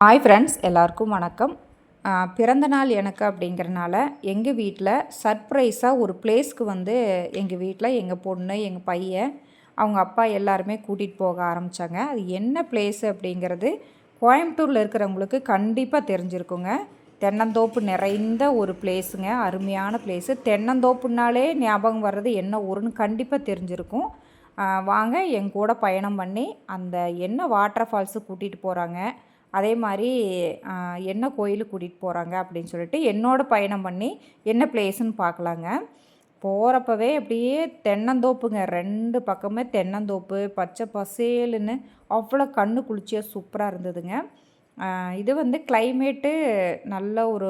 Hi friends எல்லாருக்கும் வணக்கம். பிறந்தநாள் எனக்கு அப்படிங்கிறனால எங்கள் வீட்டில் சர்ப்ரைஸாக ஒரு பிளேஸ்க்கு வந்து எங்கள் வீட்டில் எங்கள் பொண்ணு எங்கள் பையன் அவங்க அப்பா எல்லாருமே கூட்டிகிட்டு போக ஆரம்பித்தாங்க அது என்ன பிளேஸ் அப்படிங்கிறது கோயம்புத்தூரில் இருக்கிறவங்களுக்கு கண்டிப்பாக தெரிஞ்சிருக்குங்க. தென்னந்தோப்பு நிறைந்த ஒரு பிளேஸுங்க அருமையான பிளேஸு தென்னந்தோப்புனாலே ஞாபகம் வர்றது என்ன ஊருன்னு கண்டிப்பாக தெரிஞ்சிருக்கும். வாங்க என் கூட பயணம் பண்ணி அந்த என்ன வாட்டர் ஃபால்ஸு கூட்டிகிட்டு போகிறாங்க அதே மாதிரி என்ன கோயிலுக்கு கூட்டிகிட்டு போகிறாங்க அப்படின்னு சொல்லிட்டு என்னோட பயணம் பண்ணி என்ன பிளேஸ்ன்னு பார்க்கலாங்க. போகிறப்பவே அப்படியே தென்னந்தோப்புங்க. ரெண்டு பக்கமே தென்னந்தோப்பு பச்சை பசேலுன்னு அவ்வளோ கண்ணு குளிர்ச்சியாக சூப்பராக இருந்ததுங்க. இது வந்து கிளைமேட்டு நல்ல ஒரு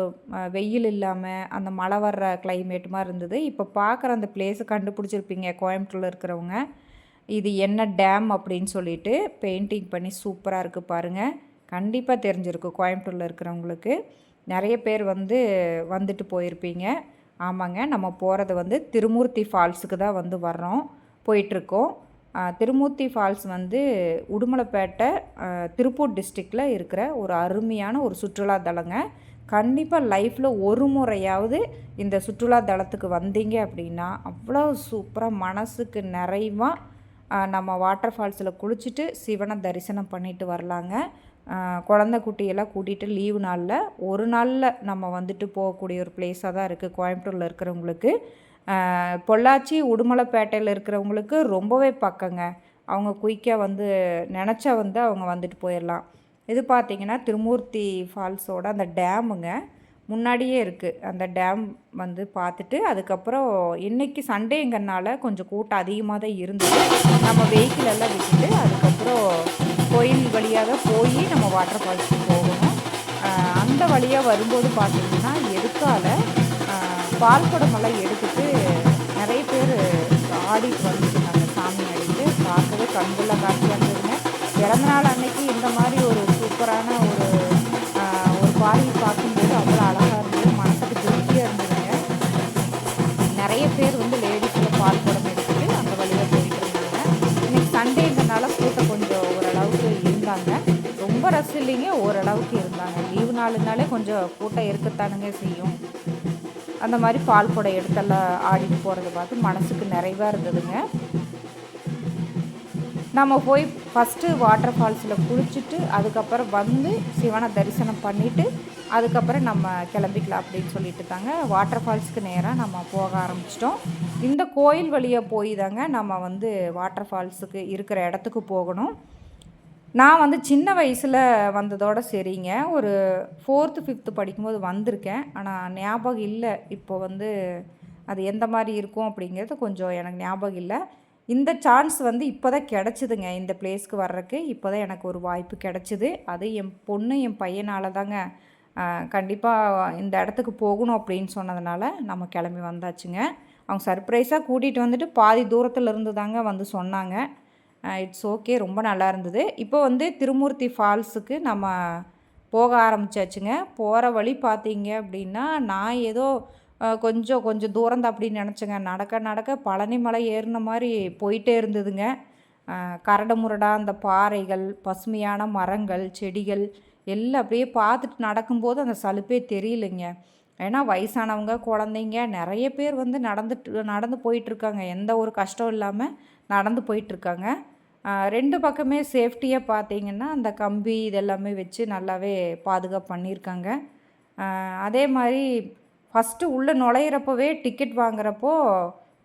வெயில் இல்லாமல் அந்த மழை வர்ற கிளைமேட் மாதிரி இருந்தது. இப்போ பார்க்குற அந்த பிளேஸை கண்டுபிடிச்சிருப்பீங்க கோயம்புத்தூரில் இருக்கிறவங்க. இது என்ன டேம் அப்படின்னு சொல்லிட்டு பெயிண்டிங் பண்ணி சூப்பராக இருக்குது பாருங்கள் கண்டிப்பாக தெரிஞ்சிருக்கும். கோயம்புத்தூரில் இருக்கிறவங்களுக்கு. நிறைய பேர் வந்து வந்துட்டு போயிருப்பீங்க. ஆமாங்க. நம்ம போகிறது வந்து திருமூர்த்தி ஃபால்ஸுக்கு தான் வந்து வர்றோம். போயிட்டுருக்கோம். திருமூர்த்தி ஃபால்ஸ் வந்து உடுமலைப்பேட்டை திருப்பூர் டிஸ்ட்ரிக்டில் இருக்கிற ஒரு அருமையான ஒரு சுற்றுலா தலங்க. கண்டிப்பாக லைஃப்பில் ஒரு முறையாவது இந்த சுற்றுலா தலத்துக்கு வந்தீங்க அப்படின்னா அவ்வளோ சூப்பராக மனசுக்கு நிறைவாக நம்ம வாட்டர் ஃபால்ஸில் குளிச்சுட்டு சிவனை தரிசனம் பண்ணிட்டு வரலாங்க. குழந்த குட்டியெல்லாம் கூட்டிகிட்டு லீவு நாளில் ஒரு நாளில் நம்ம வந்துட்டு போகக்கூடிய ஒரு பிளேஸாக தான் இருக்குது கோயம்புத்தூரில் இருக்கிறவங்களுக்கு. பொள்ளாச்சி உடுமலைப்பேட்டையில் இருக்கிறவங்களுக்கு ரொம்பவே பக்கங்க. அவங்க குயிக்காக வந்து நினச்சா வந்து அவங்க வந்துட்டு போயிடலாம் இது பார்த்திங்கன்னா திருமூர்த்தி ஃபால்ஸோட அந்த டேமுங்க முன்னாடியே இருக்குது அந்த டேம் வந்து பார்த்துட்டு அதுக்கப்புறம் இன்றைக்கி சண்டேங்கிறனால கொஞ்சம் கூட்டம் அதிகமாக தான் இருந்தது. நம்ம வெஹிக்கிள் வாட்டர் ஃபால்ஸுக்கு போகணும். அந்த வழியாக வரும்போது பார்த்திங்கன்னா எதுக்கால பால்குடமெல்லாம் எடுத்துட்டு நிறைய பேர் ஆடிட்டு வந்துருந்தாங்க சாமி அடித்து பார்க்கவே கண்குள்ள காட்சியாக இருந்ததுங்க. பிறந்தநாள் அன்னைக்கு இந்த மாதிரி ஒரு சூப்பரான ஒரு ஒரு பாடல் பார்க்கும்போது ரஷ் இல்லைங்க ஓரளவுக்கு இருந்தாங்க. லீவு நாளுனாலே கொஞ்சம் கூட்டம் இருக்கத்தானுங்க செய்யும். அந்த மாதிரி பால் குடம் எடுத்தெல்லாம் ஆடிட்டு போகிறத பார்த்து மனசுக்கு நிறைவாக இருந்ததுங்க. நம்ம போய் ஃபஸ்ட்டு வாட்டர் ஃபால்ஸில் குளிச்சுட்டு அதுக்கப்புறம் வந்து சிவனை தரிசனம் பண்ணிவிட்டு அதுக்கப்புறம் நம்ம கிளம்பிக்கலாம் அப்படின்னு சொல்லிட்டு தாங்க வாட்டர் ஃபால்ஸுக்கு நேராக நம்ம போக ஆரம்பிச்சிட்டோம். இந்த கோயில் வழியாக போய் தாங்க நம்ம வந்து வாட்டர் ஃபால்ஸுக்கு இருக்கிற இடத்துக்கு போகணும். நான் வந்து சின்ன வயசில் வந்ததோடு சரிங்க. ஒரு ஃபோர்த்து ஃபிஃப்த்து படிக்கும்போது வந்திருக்கேன். ஆனால் ஞாபகம் இல்லை. இப்போ வந்து அது எந்த மாதிரி இருக்கும் அப்படிங்கிறது கொஞ்சம் எனக்கு ஞாபகம் இல்லை. இந்த சான்ஸ் வந்து இப்போ தான் கிடச்சிதுங்க. இந்த பிளேஸ்க்கு வர்றதுக்கு இப்போ தான் எனக்கு ஒரு வாய்ப்பு கிடச்சிது. அது என் பொண்ணு என் பையனால் தாங்க கண்டிப்பாக இந்த இடத்துக்கு போகணும் அப்படின்னு சொன்னதுனால நம்ம கிளம்பி வந்தாச்சுங்க. அவங்க சர்ப்ரைஸாக கூட்டிகிட்டு வந்துட்டு பாதி தூரத்தில் இருந்து தாங்க வந்து சொன்னாங்க. இட்ஸ் ஓகே ரொம்ப நல்லா இருந்தது. இப்போ வந்து திருமூர்த்தி ஃபால்ஸுக்கு நம்ம போக ஆரம்பிச்சாச்சுங்க. போகிற வழி பார்த்தீங்க அப்படின்னா நான் ஏதோ கொஞ்சம் கொஞ்சம் தூரம் தான் அப்படின்னு நினச்சேங்க. நடக்க நடக்க பழனி மலை ஏறின மாதிரி போயிட்டே இருந்ததுங்க. கரடு முரடாக அந்த பாறைகள் பசுமையான மரங்கள் செடிகள் எல்லாம் அப்படியே பார்த்துட்டு நடக்கும்போது அந்த சலுப்பே தெரியலைங்க. ஏன்னா வயசானவங்க குழந்தைங்க நிறைய பேர் வந்து நடந்துட்டு நடந்து போயிட்டுருக்காங்க. எந்த ஒரு கஷ்டம் இல்லாமல் நடந்து போயிட்டுருக்காங்க. ரெண்டு பக்கமே சேஃப்டியாக பார்த்தீங்கன்னா அந்த கம்பி இதெல்லாமே வச்சு நல்லாவே பாதுகாப்பு பண்ணியிருக்காங்க. அதே மாதிரி ஃபஸ்ட்டு உள்ளே நுழையிறப்பவே டிக்கெட் வாங்குறப்போ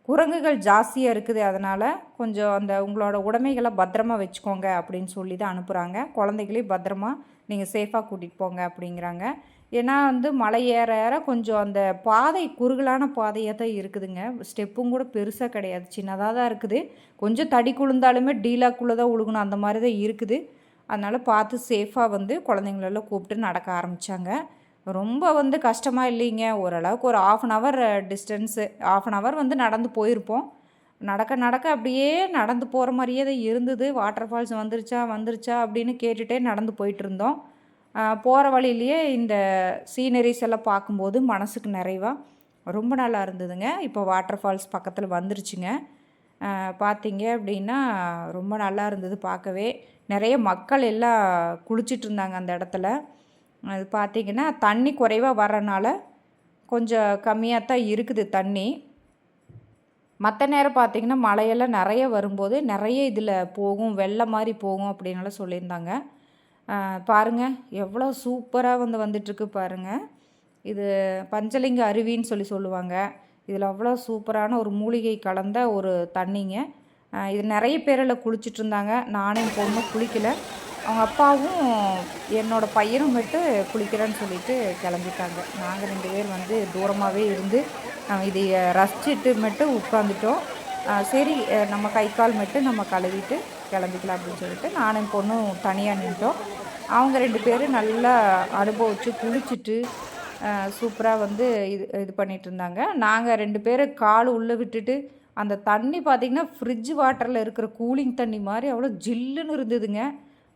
குரங்குகள் ஜாஸ்தியாக இருக்குது. அதனால் கொஞ்சம் அந்த உங்களோட உடைமைகளை பத்திரமா வச்சுக்கோங்க அப்படின்னு சொல்லி தான் அனுப்புகிறாங்க குழந்தைகளையும் பத்திரமா நீங்கள் சேஃபாக கூட்டிகிட்டு போங்க அப்படிங்கிறாங்க. ஏன்னா வந்து மலை ஏற ஏற கொஞ்சம் அந்த பாதை குறுகலான பாதையாக தான் இருக்குதுங்க. ஸ்டெப்பும் கூட பெருசாக கிடையாது. சின்னதாக தான் இருக்குது. கொஞ்சம் தடி குழுந்தாலுமே டீலாக்குள்ளே தான் உழுகணும். அந்த மாதிரி தான் இருக்குது. அதனால் பார்த்து சேஃபாக வந்து குழந்தைங்களெல்லாம் கூப்பிட்டு நடக்க ஆரம்பித்தாங்க ரொம்ப வந்து கஷ்டமாக இல்லைங்க. ஓரளவுக்கு ஒரு half an hour distance half an hour வந்து நடந்து போயிருப்போம். நடக்க நடக்க அப்படியே நடந்து போகிற மாதிரியே தான் இருந்தது. வாட்டர் ஃபால்ஸ் வந்துருச்சா வந்துருச்சா அப்படின்னு கேட்டுகிட்டே நடந்து போயிட்டு இருந்தோம். போகிற வழியிலேயே இந்த சீனரிஸ் எல்லாம் பார்க்கும்போது மனசுக்கு நிறைவாக ரொம்ப நல்லா இருந்ததுங்க. இப்போ வாட்டர் ஃபால்ஸ் பக்கத்தில் வந்துருச்சுங்க. பார்த்தீங்க அப்படின்னா ரொம்ப நல்லா இருந்தது பார்க்கவே. நிறைய மக்கள் எல்லாம் குளிச்சிட்டு இருந்தாங்க அந்த இடத்துல. அது பார்த்திங்கன்னா தண்ணி குறைவாக வரனால கொஞ்சம் கம்மியாக தான் இருக்குது தண்ணி. மற்ற நேரம் பார்த்திங்கன்னா மழையெல்லாம் நிறைய வரும்போது நிறைய இதில் போகும் வெள்ளம் மாதிரி போகும் அப்படின்னுலாம் சொல்லியிருந்தாங்க. பாருங்கள் எவ்வளோ சூப்பராக வந்து வந்துட்டுருக்கு பாருங்கள் இது பஞ்சலிங்க அருவின்னு சொல்லி சொல்லுவாங்க. இதில் அவ்வளோ சூப்பரான ஒரு மூலிகை கலந்த ஒரு தண்ணிங்க. இது நிறைய பேரில் குளிச்சுட்டு இருந்தாங்க. நானும் என் பொண்ணும் குளிக்கலை. அவங்க அப்பாவும் என்னோடய பையனும் மட்டும் குளிக்கிறேன்னு சொல்லிட்டு கிளம்பிட்டாங்க. நாங்கள் ரெண்டு பேர் வந்து தூரமாகவே இருந்து இதை ரசிச்சுட்டு மட்டும் உட்காந்துட்டோம் சரி நம்ம கை கால் மட்டும் நம்ம கழுவிட்டு கிளம்பிக்கலாம் அப்படின்னு சொல்லிட்டு நானும் பொண்ணும் தனியாக நின்றோம் அவங்க ரெண்டு பேரும் நல்லா அனுபவித்து குளிச்சுட்டு சூப்பராக வந்து இது இது பண்ணிகிட்டு இருந்தாங்க. நாங்கள் ரெண்டு பேரும் கால் உள்ளே விட்டுட்டு அந்த தண்ணி பார்த்திங்கன்னா ஃப்ரிட்ஜ் வாட்டரில் இருக்கிற கூலிங் தண்ணி மாதிரி அவ்வளோ ஜில்லுன்னு இருந்ததுங்க.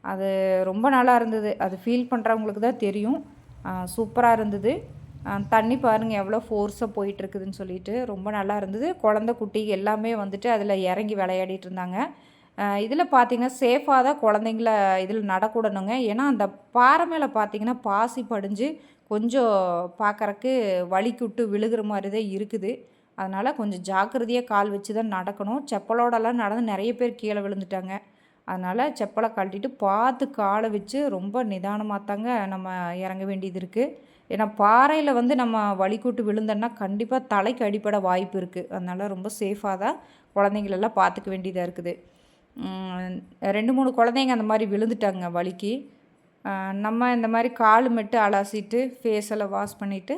அது ரொம்ப நல்லா இருந்தது. அது ஃபீல் பண்ணுறவங்களுக்கு தான் தெரியும். சூப்பராக இருந்தது. தண்ணி பாருங்கள் எவ்வளோ ஃபோர்ஸாக போயிட்டுருக்குதுன்னு சொல்லிட்டு ரொம்ப நல்லா இருந்தது. குழந்த குட்டி எல்லாமே வந்துட்டு அதில் இறங்கி விளையாடிட்டு இருந்தாங்க. இதில் பார்த்திங்கன்னா சேஃபாக தான் குழந்தைங்கள இதில் நடக்கூடணுங்க. ஏன்னா அந்த பாறை மேலே பார்த்திங்கன்னா பாசி படிஞ்சு கொஞ்சம் பார்க்குறக்கு வலிக்குட்டு விழுகிற மாதிரி தான் இருக்குது. அதனால் கொஞ்சம் ஜாக்கிரதையாக கால் வச்சு தான் நடக்கணும். செப்பலோடலாம் நடந்து நிறைய பேர் கீழே விழுந்துட்டாங்க. அதனால் செப்பலை கழட்டிட்டு பார்த்து காலை வச்சு ரொம்ப நிதானமாக தாங்க நம்ம இறங்க வேண்டியது இருக்குது ஏன்னா பாறையில் வந்து நம்ம வலிக்கூட்டு விழுந்தோன்னா கண்டிப்பாக தலைக்கு அடிப்பட வாய்ப்பு இருக்குது அதனால் ரொம்ப சேஃபாக தான் குழந்தைங்களெல்லாம் பார்த்துக்க வேண்டியதாக இருக்குது. ரெண்டு மூணு குழந்தைங்க அந்த மாதிரி விழுந்துட்டாங்க வலிக்கு. நம்ம இந்த மாதிரி கால் மட்டும் அலசிட்டு ஃபேஸெல்லாம் வாஷ் பண்ணிவிட்டு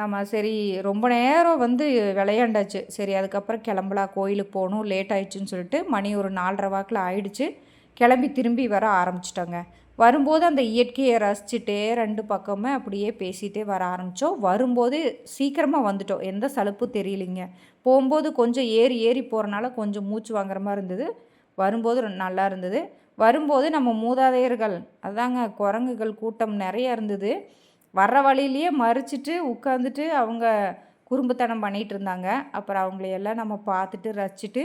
நம்ம சரி ரொம்ப நேரம் வந்து விளையாண்டாச்சு. சரி அதுக்கப்புறம் கிளம்பலாம் கோயிலுக்கு போகணும் லேட் ஆயிடுச்சுன்னு சொல்லிட்டு மணி ஒரு நாலரை வாக்கில் ஆயிடுச்சு. கிளம்பி திரும்பி வர ஆரம்பிச்சிட்டோங்க. வரும்போது அந்த இயற்கையை ரசிச்சுட்டே ரெண்டு பக்கமே அப்படியே பேசிகிட்டே வர ஆரம்பித்தோம் வரும்போது சீக்கிரமாக வந்துட்டோம். எந்த சலுப்பும் தெரியலிங்க. போகும்போது கொஞ்சம் ஏறி ஏறி போகிறனால கொஞ்சம் மூச்சு வாங்குற மாதிரி இருந்தது. வரும்போது நல்லா இருந்தது. வரும்போது நம்ம மூதாதையர்கள் அதாங்க குரங்குகள் கூட்டம் நிறைய இருந்தது. வர்ற வழியிலேயே மறிச்சிட்டு உட்காந்துட்டு அவங்க குறும்புத்தனம் பண்ணிகிட்டு இருந்தாங்க. அப்புறம் அவங்களையெல்லாம் நம்ம பார்த்துட்டு ரசிச்சுட்டு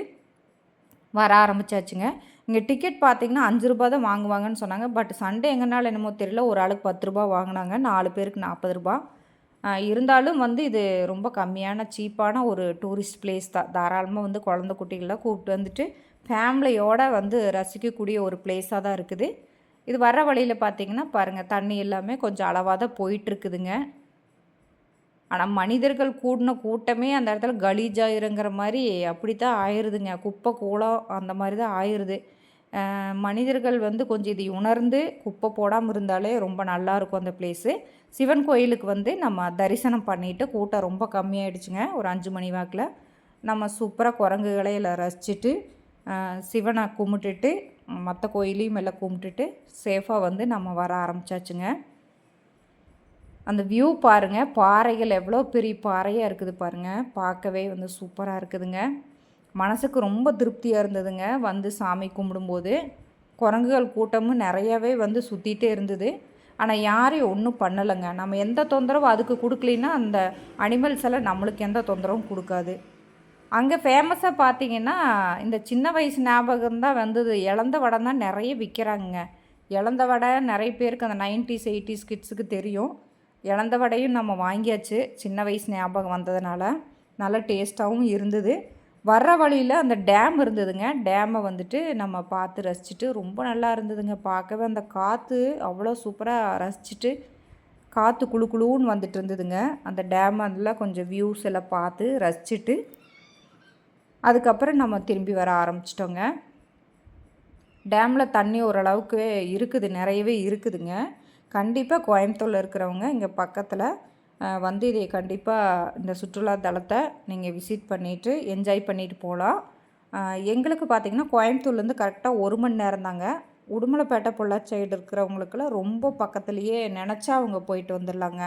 வர ஆரம்பித்தாச்சுங்க இங்கே டிக்கெட் பார்த்திங்கன்னா அஞ்சு ரூபா தான் வாங்குவாங்கன்னு சொன்னாங்க. பட் சண்டே எங்கனால என்னமோ தெரியல. ஒரு ஆளுக்கு பத்து ரூபா வாங்கினாங்க. நாலு பேருக்கு நாற்பது ரூபா. இருந்தாலும் வந்து இது ரொம்ப கம்மியான சீப்பான ஒரு டூரிஸ்ட் பிளேஸ் தான் தாராளமாக வந்து குழந்த குட்டிகள்லாம் கூப்பிட்டு வந்துட்டு ஃபேமிலியோடு வந்து ரசிக்கக்கூடிய ஒரு பிளேஸாக தான் இருக்குது. இது வர வழியில் பார்த்தீங்கன்னா பாருங்கள் தண்ணி எல்லாமே கொஞ்சம் அளவாக தான் போயிட்டுருக்குதுங்க. ஆனால் மனிதர்கள் கூடின கூட்டமே அந்த இடத்துல கலீஜாயிருங்கிற மாதிரி அப்படி தான் ஆயிடுதுங்க குப்பை கூலம் அந்த மாதிரி தான் ஆயிடுது மனிதர்கள் வந்து கொஞ்சம் இதை உணர்ந்து குப்பை போடாமல் இருந்தாலே ரொம்ப நல்லாயிருக்கும் அந்த பிளேஸு சிவன் கோயிலுக்கு வந்து நம்ம தரிசனம் பண்ணிவிட்டு கூட்டம் ரொம்ப கம்மியாயிடுச்சுங்க. ஒரு அஞ்சு மணி வாக்கில். நம்ம சூப்பராக குரங்குகளை எல்லாம் ரசிச்சுட்டு சிவனை கும்பிட்டுட்டு மற்ற கோயிலையும் எல்லாம் கும்பிட்டுட்டு சேஃபாக வந்து நம்ம வர ஆரம்பித்தாச்சுங்க அந்த வியூ பாருங்கள் பாறைகள் எவ்வளோ பெரிய பாறையாக இருக்குது பாருங்கள் பார்க்கவே வந்து சூப்பராக இருக்குதுங்க. மனசுக்கு ரொம்ப திருப்தியாக இருந்ததுங்க வந்து சாமி கும்பிடும்போது. குரங்குகள் கூட்டமும் நிறையாவே வந்து சுற்றிகிட்டே இருந்தது. ஆனால் யாரையும் ஒன்றும் பண்ணலைங்க. நம்ம எந்த தொந்தரவும் அதுக்கு கொடுக்கலின்னா அந்த அனிமல்ஸ் எல்லாம் நம்மளுக்கு எந்த தொந்தரவும் கொடுக்காது. அங்கே ஃபேமஸாக பார்த்தீங்கன்னா இந்த சின்ன வயசு ஞாபகம் தான் வந்தது. இழந்த வடை தான் நிறைய விற்கிறாங்க இழந்த வடை நிறைய பேருக்கு அந்த நைன்டிஸ் எயிட்டிஸ் கிட்ஸுக்கு தெரியும். இழந்த வடையும் நம்ம வாங்கியாச்சு சின்ன வயசு ஞாபகம் வந்ததுனால. நல்ல டேஸ்ட்டாகவும் இருந்தது. வர்ற வழியில் அந்த டேம் இருந்ததுங்க. டேமை வந்துட்டு நம்ம பார்த்து ரசிச்சுட்டு ரொம்ப நல்லா இருந்ததுங்க. பார்க்கவே அந்த காற்று அவ்வளோ சூப்பராக ரசிச்சுட்டு காற்று குழு குழுன்னு வந்துட்டு இருந்ததுங்க. அந்த டேம் அதில் கொஞ்சம் வியூஸ் எல்லாம் பார்த்து ரசிச்சுட்டு அதுக்கப்புறம் நம்ம திரும்பி வர ஆரம்பிச்சிட்டோங்க. டேமில் தண்ணி ஓரளவுக்கு இருக்குது நிறையவே இருக்குதுங்க. கண்டிப்பாக கோயம்புத்தூரில் இருக்கிறவங்க இங்கே பக்கத்தில் வந்து இதை கண்டிப்பாக இந்த சுற்றுலா தலத்தை நீங்கள் விசிட் பண்ணிவிட்டு என்ஜாய் பண்ணிட்டு போகலாம் எங்களுக்கு பார்த்திங்கன்னா கோயம்புத்தூர்லேருந்து கரெக்டாக ஒரு மணி நேரம் தாங்க. உடுமலைப்பேட்டை பொள்ளாச்சி சைடு இருக்கிறவங்களுக்கெல்லாம் ரொம்ப பக்கத்துலேயே நினச்சா அவங்க போயிட்டு வந்துடலாங்க.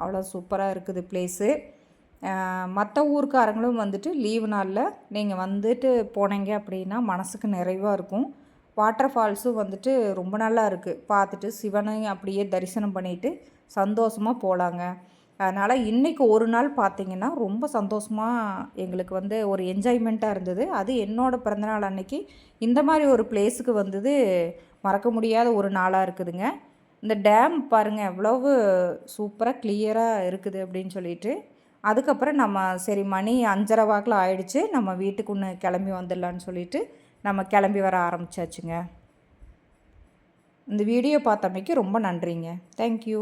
அவ்வளோ சூப்பராக இருக்குது ப்ளேஸு மற்ற ஊருக்காரங்களும் வந்துட்டு லீவு நாளில் நீங்கள் வந்துட்டு போனீங்க அப்படின்னா மனசுக்கு நிறைவாக இருக்கும். வாட்டர் ஃபால்ஸும் வந்துட்டு ரொம்ப நல்லா இருக்குது பார்த்துட்டு சிவனையும் அப்படியே தரிசனம் பண்ணிவிட்டு சந்தோஷமாக போகலாங்க அதனால் இன்றைக்கி ஒரு நாள் பார்த்திங்கன்னா ரொம்ப சந்தோஷமாக எங்களுக்கு வந்து ஒரு என்ஜாய்மெண்ட்டாக இருந்தது. அது என்னோடய பிறந்தநாள் அன்னைக்கு இந்த மாதிரி ஒரு பிளேஸுக்கு வந்தது மறக்க முடியாத ஒரு நாளாக இருக்குதுங்க. இந்த டேம் பாருங்கள் எவ்வளவு சூப்பராக கிளியராக இருக்குது அப்படின்னு சொல்லிட்டு அதுக்கப்புறம் நம்ம சரி மணி அஞ்சரை வாக்கில் ஆயிடுச்சு. நம்ம வீட்டுக்கு ஒன்று கிளம்பி வந்துடலான்னு சொல்லிட்டு நம்ம கிளம்பி வர ஆரம்பிச்சாச்சுங்க. இந்த வீடியோ பார்த்தமைக்கு ரொம்ப நன்றிங்க. தேங்க்யூ